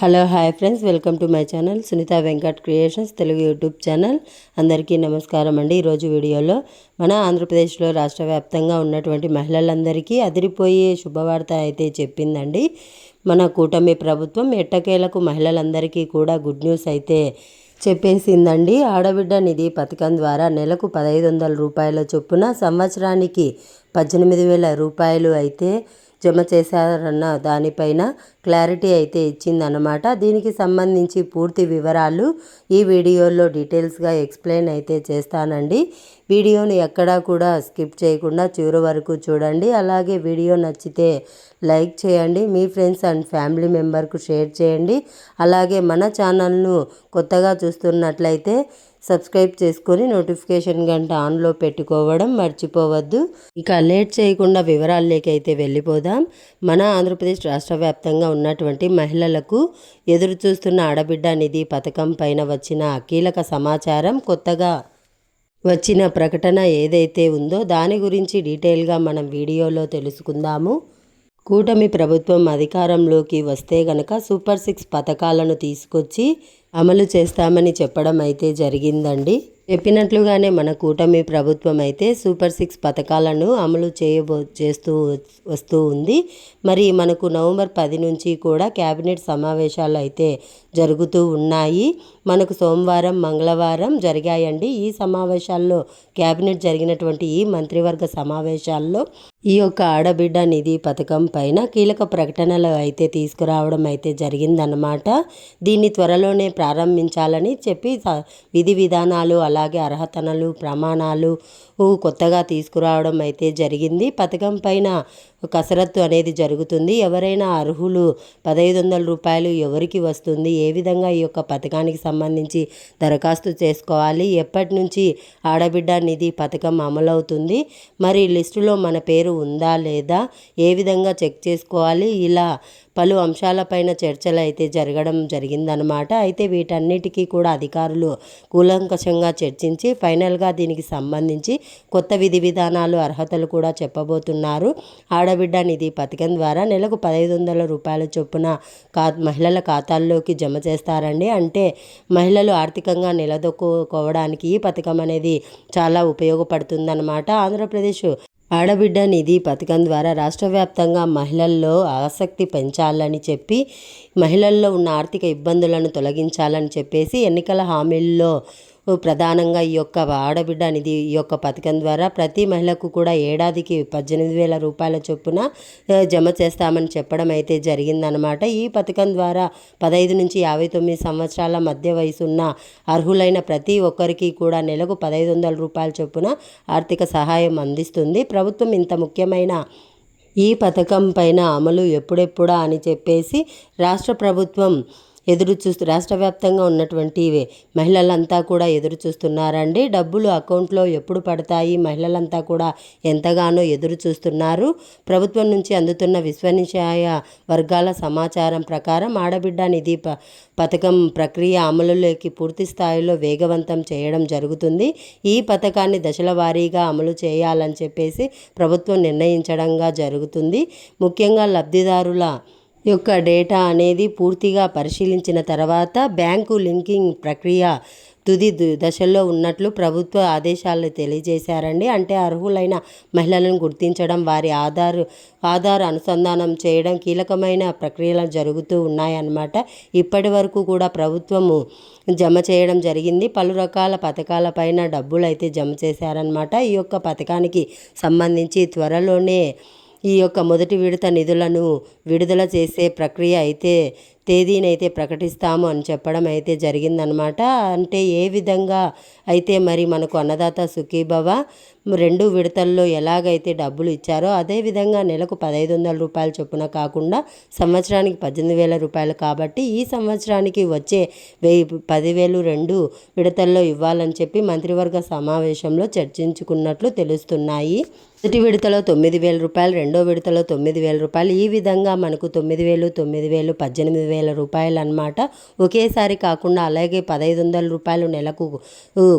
Hello hi friends. Welcome to my channel Sunitha Venkat creations Telugu YouTube channel. అందరికీ నమస్కారం అండి. ఈరోజు వీడియోలో మన ఆంధ్రప్రదేశ్లో రాష్ట్ర వ్యాప్తంగా ఉన్నటువంటి మహిళలందరికీ అదిరిపోయే శుభవార్త అయితే చెప్పిందండి. మన కూటమి ప్రభుత్వం ఎట్టకేలకు మహిళలందరికీ కూడా గుడ్ న్యూస్ అయితే చెప్పేసిందండి. ఆడబిడ్డ నిధి పథకం ద్వారా నెలకు పదహైదు వందల రూపాయల చొప్పున సంవత్సరానికి పద్దెనిమిది వేల రూపాయలు అయితే జమ చేశారన్న దానిపైన క్లారిటీ అయితే ఇచ్చిందనమాట దీనికి సంబంధించి పూర్తి వివరాలు ఈ వీడియోలో డీటెయిల్స్గా ఎక్స్ప్లెయిన్ అయితే చేస్తానండి. వీడియోని ఎక్కడా కూడా స్కిప్ చేయకుండా చివరి వరకు చూడండి. అలాగే వీడియో నచ్చితే లైక్ చేయండి. మీ ఫ్రెండ్స్ అండ్ ఫ్యామిలీ మెంబర్కు షేర్ చేయండి. అలాగే మన ఛానల్ను కొత్తగా చూస్తున్నట్లయితే సబ్స్క్రైబ్ చేసుకొని నోటిఫికేషన్ గంట ఆన్లో పెట్టుకోవడం మర్చిపోవద్దు. ఇక లేట్ చేయకుండా వివరాల్లోకైతే వెళ్ళిపోదాం. మన ఆంధ్రప్రదేశ్ రాష్ట్ర వ్యాప్తంగా ఉన్నటువంటి మహిళలకు ఎదురు చూస్తున్న ఆడబిడ్డ నిధి పథకం పైన వచ్చిన కీలక సమాచారం కొత్తగా వచ్చిన ప్రకటన ఏదైతే ఉందో దాని గురించి డీటెయిల్గా మనం వీడియోలో తెలుసుకుందాము. కూటమి ప్రభుత్వం అధికారంలోకి వస్తే గనక సూపర్ సిక్స్ పథకాలను తీసుకొచ్చి అమలు చేస్తామని చెప్పడం అయితే జరిగిందండి. చెప్పినట్లుగానే మన కూటమి ప్రభుత్వం అయితే సూపర్ సిక్స్ పథకాలను అమలు చేయబో చేస్తూ వస్తూ ఉంది. మరి మనకు నవంబర్ పది నుంచి కూడా క్యాబినెట్ సమావేశాలు అయితే జరుగుతూ ఉన్నాయి. మనకు సోమవారం మంగళవారం జరిగాయండి. ఈ సమావేశాల్లో క్యాబినెట్ జరిగినటువంటి ఈ మంత్రివర్గ సమావేశాల్లో ఈ యొక్క ఆడబిడ్డ నిధి పథకం పైన కీలక ప్రకటనలు అయితే తీసుకురావడం అయితే జరిగిందన్నమాట. దీన్ని త్వరలోనే ప్రారంభించాలని చెప్పి విధి విధానాలు అలాగే అర్హతనలు ప్రమాణాలు కొత్తగా తీసుకురావడం అయితే జరిగింది. పథకం పైన కసరత్తు అనేది జరుగుతుంది. ఎవరైనా అర్హులు పదహైదు వందల రూపాయలు ఎవరికి వస్తుంది? ఏ విధంగా ఈ యొక్క పథకానికి సంబంధించి దరఖాస్తు చేసుకోవాలి? ఎప్పటి నుంచి ఆడబిడ్డ నిధి పథకం అమలవుతుంది? మరి లిస్టులో మన పేరు ఉందా లేదా? ఏ విధంగా చెక్ చేసుకోవాలి? ఇలా పలు అంశాలపైన చర్చలు అయితే జరగడం జరిగిందనమాట అయితే వీటన్నిటికీ కూడా అధికారులు కూలంకషంగా చర్చించి ఫైనల్గా దీనికి సంబంధించి కొత్త విధి విధానాలు అర్హతలు కూడా చెప్పబోతున్నారు. ఆడబిడ్డ నిధి పథకం ద్వారా నెలకు పదహైదు వందల రూపాయల చొప్పున కా మహిళల ఖాతాల్లోకి జమ చేస్తారండి. అంటే మహిళలు ఆర్థికంగా నిలదొక్కుకోవడానికి ఈ పథకం అనేది చాలా ఉపయోగపడుతుందన్నమాట. ఆంధ్రప్రదేశ్ ఆడబిడ్డ నిధి పథకం ద్వారా రాష్ట్ర వ్యాప్తంగా మహిళల్లో ఆసక్తి పెంచాలని చెప్పి మహిళల్లో ఉన్న ఆర్థిక ఇబ్బందులను తొలగించాలని చెప్పేసి ఎన్నికల హామీల్లో ప్రధానంగా ఈ యొక్క ఆడబిడ్డ నిధి ఈ యొక్క పథకం ద్వారా ప్రతి మహిళకు కూడా ఏడాదికి పద్దెనిమిది వేల రూపాయల చొప్పున జమ చేస్తామని చెప్పడం అయితే జరిగిందనమాట ఈ పథకం ద్వారా పదహైదు నుంచి యాభై తొమ్మిది సంవత్సరాల మధ్య వయసు ఉన్న అర్హులైన ప్రతి ఒక్కరికి కూడా నెలకు పదహైదు వందల రూపాయల చొప్పున ఆర్థిక సహాయం అందిస్తుంది. ప్రభుత్వం ఇంత ముఖ్యమైన ఈ పథకం పైన అమలు ఎప్పుడెప్పుడా అని చెప్పేసి రాష్ట్ర ప్రభుత్వం ఎదురు చూస్తూ రాష్ట్ర వ్యాప్తంగా ఉన్నటువంటి మహిళలంతా కూడా ఎదురు చూస్తున్నారండి డబ్బులు అకౌంట్లో ఎప్పుడు పడతాయి? మహిళలంతా కూడా ఎంతగానో ఎదురు చూస్తున్నారు ప్రభుత్వం నుంచి అందుతున్న విశ్వనిశాయ వర్గాల సమాచారం ప్రకారం ఆడబిడ్డ నిధి ప పథకం ప్రక్రియ అమలులోకి పూర్తి స్థాయిలో వేగవంతం చేయడం జరుగుతుంది. ఈ పథకాన్ని దశల వారీగా అమలు చేయాలని చెప్పేసి ప్రభుత్వం నిర్ణయించడంగా జరుగుతుంది. ముఖ్యంగా లబ్ధిదారుల యొక్క డేటా అనేది పూర్తిగా పరిశీలించిన తర్వాత బ్యాంకు లింకింగ్ ప్రక్రియ తుది దశల్లో ఉన్నట్లు ప్రభుత్వ ఆదేశాలు తెలియజేశారండి. అంటే అర్హులైన మహిళలను గుర్తించడం వారి ఆధార్ ఆధార్ అనుసంధానం చేయడం కీలకమైన ప్రక్రియలు జరుగుతూ ఉన్నాయన్నమాట. ఇప్పటి వరకు కూడా ప్రభుత్వము జమ చేయడం జరిగింది. పలు రకాల పథకాలపైన డబ్బులు అయితే జమ చేశారనమాట ఈ యొక్క పథకానికి సంబంధించి త్వరలోనే ఈ యొక్క మొదటి విడత నిధులను విడుదల చేసే ప్రక్రియ అయితే తేదీనైతే ప్రకటిస్తాము అని చెప్పడం అయితే జరిగిందనమాట అంటే ఏ విధంగా అయితే మరి మనకు అన్నదాత సుఖీభవ రెండు విడతల్లో ఎలాగైతే డబ్బులు ఇచ్చారో అదేవిధంగా నెలకు పదహైదు వందల రూపాయల చొప్పున కాకుండా సంవత్సరానికి పద్దెనిమిది వేల రూపాయలు కాబట్టి ఈ సంవత్సరానికి వచ్చే వెయ్యి పదివేలు రెండు విడతల్లో ఇవ్వాలని చెప్పి మంత్రివర్గ సమావేశంలో చర్చించుకున్నట్లు తెలుస్తున్నాయి. మొదటి విడతలో తొమ్మిది వేల రూపాయలు రెండో విడతలో తొమ్మిది వేల రూపాయలు. ఈ విధంగా మనకు తొమ్మిది వేలు తొమ్మిది వేలు పద్దెనిమిది వేల రూపాయలు అనమాట ఒకేసారి కాకుండా అలాగే పదహైదు వందల రూపాయలు నెలకు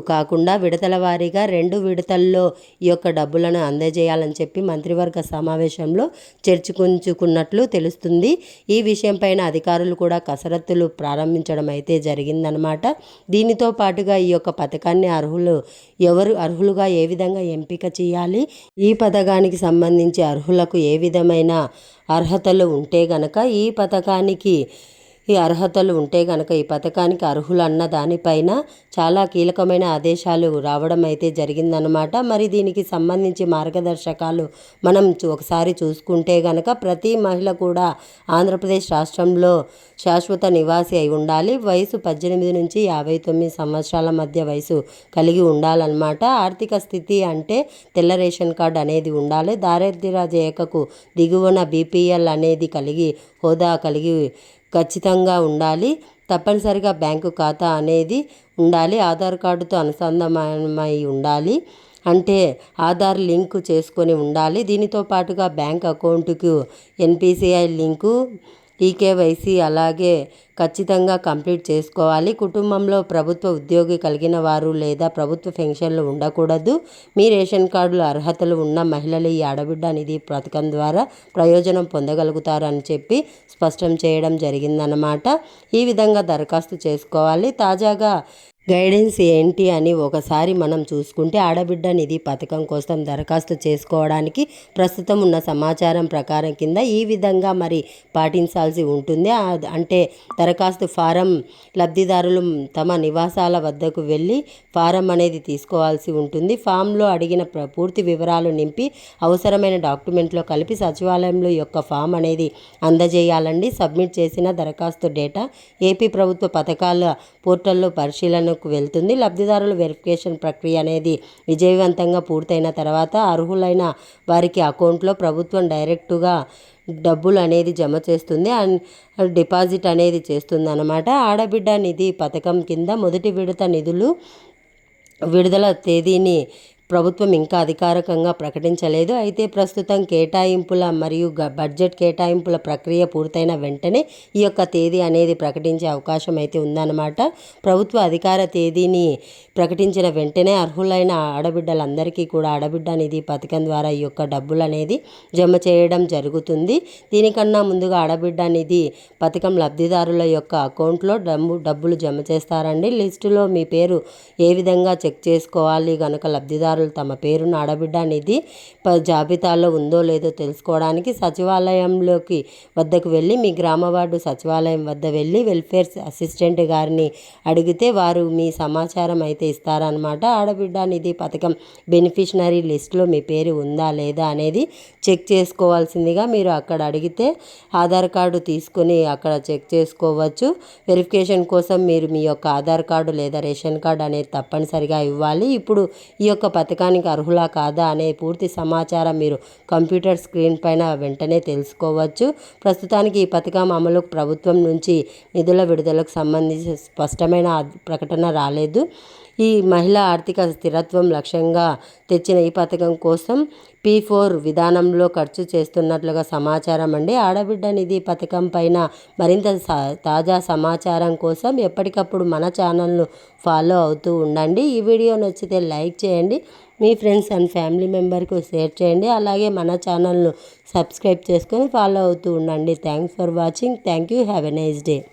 కాకుండా విడతల వారీగా రెండు విడతల్లో ఈ యొక్క డబ్బులను అందజేయాలని చెప్పి మంత్రివర్గ సమావేశంలో చర్చించుకున్నట్లు తెలుస్తుంది. ఈ విషయంపైన అధికారులు కూడా కసరత్తులు ప్రారంభించడం అయితే జరిగిందనమాట దీనితో పాటుగా ఈ యొక్క పథకాన్ని అర్హులు ఎవరు అర్హులుగా ఏ విధంగా ఎంపిక చేయాలి? ఈ ఈ పథకానికి సంబంధించి అర్హులకు ఏ విధమైన అర్హతలు ఉంటే గనక ఈ పథకానికి ఈ అర్హతలు ఉంటే గనక ఈ పథకానికి అర్హులు అన్న దానిపైన చాలా కీలకమైన ఆదేశాలు రావడం అయితే జరిగిందనమాట మరి దీనికి సంబంధించి మార్గదర్శకాలు మనం చూ- ఒకసారి చూసుకుంటే గనక ప్రతి మహిళ కూడా ఆంధ్రప్రదేశ్ రాష్ట్రంలో శాశ్వత నివాసి అయి ఉండాలి. వయసు పద్దెనిమిది నుంచి యాభై తొమ్మిది సంవత్సరాల మధ్య వయసు కలిగి ఉండాలన్నమాట. ఆర్థిక స్థితి అంటే తెల్ల రేషన్ కార్డు అనేది ఉండాలి. దారిద్ర్య రేఖకు దిగువన బీపీఎల్ అనేది కలిగి హోదా కలిగి ఖచ్చితంగా ఉండాలి. తప్పనిసరిగా బ్యాంకు ఖాతా అనేది ఉండాలి. ఆధార్ కార్డుతో అనుసంధానమై ఉండాలి. అంటే ఆధార్ లింక్ చేసుకొని ఉండాలి. దీనితో పాటుగా బ్యాంక్ అకౌంట్కు ఎన్పిసిఐ లింకు ఈకేవైసీ అలాగే ఖచ్చితంగా కంప్లీట్ చేసుకోవాలి. కుటుంబంలో ప్రభుత్వ ఉద్యోగి కలిగిన వారు లేదా ప్రభుత్వ పెన్షన్లు ఉండకూడదు. మీ రేషన్ కార్డులు అర్హతలు ఉన్న మహిళలు ఈ ఆడబిడ్డ నిధి పథకం ద్వారా ప్రయోజనం పొందగలుగుతారని చెప్పి స్పష్టం చేయడం జరిగిందనమాట ఈ విధంగా దరఖాస్తు చేసుకోవాలి. తాజాగా గైడెన్స్ ఏంటి అని ఒకసారి మనం చూసుకుంటే ఆడబిడ్డ నిధి పథకం కోసం దరఖాస్తు చేసుకోవడానికి ప్రస్తుతం ఉన్న సమాచారం ప్రకారం కింద ఈ విధంగా మరి పాటించాల్సి ఉంటుంది. అంటే దరఖాస్తు ఫారం లబ్ధిదారులు తమ నివాసాల వద్దకు వెళ్ళి ఫారం అనేది తీసుకోవాల్సి ఉంటుంది. ఫామ్లో అడిగిన పూర్తి వివరాలు నింపి అవసరమైన డాక్యుమెంట్లో కలిపి సచివాలయంలో యొక్క ఫామ్ అనేది అందజేయాలండి. సబ్మిట్ చేసిన దరఖాస్తు డేటా ఏపీ ప్రభుత్వ పథకాల పోర్టల్లో పరిశీలన పరిశీలనకు వెళ్తుంది. లబ్ధిదారుల వెరిఫికేషన్ ప్రక్రియ అనేది విజయవంతంగా పూర్తయిన తర్వాత అర్హులైన వారికి అకౌంట్లో ప్రభుత్వం డైరెక్టుగా డబ్బులు అనేది జమ చేస్తుంది. అండ్ డిపాజిట్ అనేది చేస్తుంది అనమాట ఆడబిడ్డ నిధి పథకం కింద మొదటి విడత నిధులు విడుదల తేదీని ప్రభుత్వం ఇంకా అధికారికంగా ప్రకటించలేదు. అయితే ప్రస్తుతం కేటాయింపుల మరియు బడ్జెట్ కేటాయింపుల ప్రక్రియ పూర్తయిన వెంటనే ఈ యొక్క తేదీ అనేది ప్రకటించే అవకాశం అయితే ఉందన్నమాట. ప్రభుత్వ అధికార తేదీని ప్రకటించిన వెంటనే అర్హులైన ఆడబిడ్డలందరికీ కూడా ఆడబిడ్డ నిధి పథకం ద్వారా ఈ యొక్క డబ్బులు అనేది జమ చేయడం జరుగుతుంది. దీనికన్నా ముందుగా ఆడబిడ్డ నిధి పథకం లబ్ధిదారుల యొక్క అకౌంట్లో డబ్బు డబ్బులు జమ చేస్తారండి. లిస్టులో మీ పేరు ఏ విధంగా చెక్ చేసుకోవాలి? కనుక లబ్ధిదారు లబ్ధిదారులు తమ పేరును ఆడబిడ్డ నిధి జాబితాలో ఉందో లేదో తెలుసుకోవడానికి సచివాలయంలోకి వద్దకు వెళ్ళి మీ గ్రామ వార్డు సచివాలయం వద్ద వెళ్ళి వెల్ఫేర్ అసిస్టెంట్ గారిని అడిగితే వారు మీ సమాచారం అయితే ఇస్తారనమాట ఆడబిడ్డ నిధి పథకం బెనిఫిషనరీ లిస్టులో మీ పేరు ఉందా లేదా అనేది చెక్ చేసుకోవాల్సిందిగా మీరు అక్కడ అడిగితే ఆధార్ కార్డు తీసుకొని అక్కడ చెక్ చేసుకోవచ్చు. వెరిఫికేషన్ కోసం మీరు మీ యొక్క ఆధార్ కార్డు లేదా రేషన్ కార్డు అనేది తప్పనిసరిగా ఇవ్వాలి. ఇప్పుడు ఈ యొక్క పథకానికి అర్హులా కాదా అనే పూర్తి సమాచారం మీరు కంప్యూటర్ స్క్రీన్ పైన వెంటనే తెలుసుకోవచ్చు. ప్రస్తుతానికి ఈ పథకం అమలుకు ప్రభుత్వం నుంచి నిధుల విడుదలకు సంబంధించి స్పష్టమైన ప్రకటన రాలేదు. ఈ మహిళా ఆర్థిక స్థిరత్వం లక్ష్యంగా తెచ్చిన ఈ పథకం కోసం పీ ఫోర్ విధానంలో ఖర్చు చేస్తున్నట్లుగా సమాచారం అండి. ఆడబిడ్డ నిధి పథకం పైన మరింత సా- తాజా సమాచారం కోసం ఎప్పటికప్పుడు మన ఛానల్ను ఫాలో అవుతూ ఉండండి. ఈ వీడియో నచ్చితే లైక్ చేయండి. మీ ఫ్రెండ్స్ అండ్ ఫ్యామిలీ మెంబర్కు షేర్ చేయండి. అలాగే మన ఛానల్ను సబ్స్క్రైబ్ చేసుకొని ఫాలో అవుతూ ఉండండి. Thanks for watching. Thank you. Have a nice day.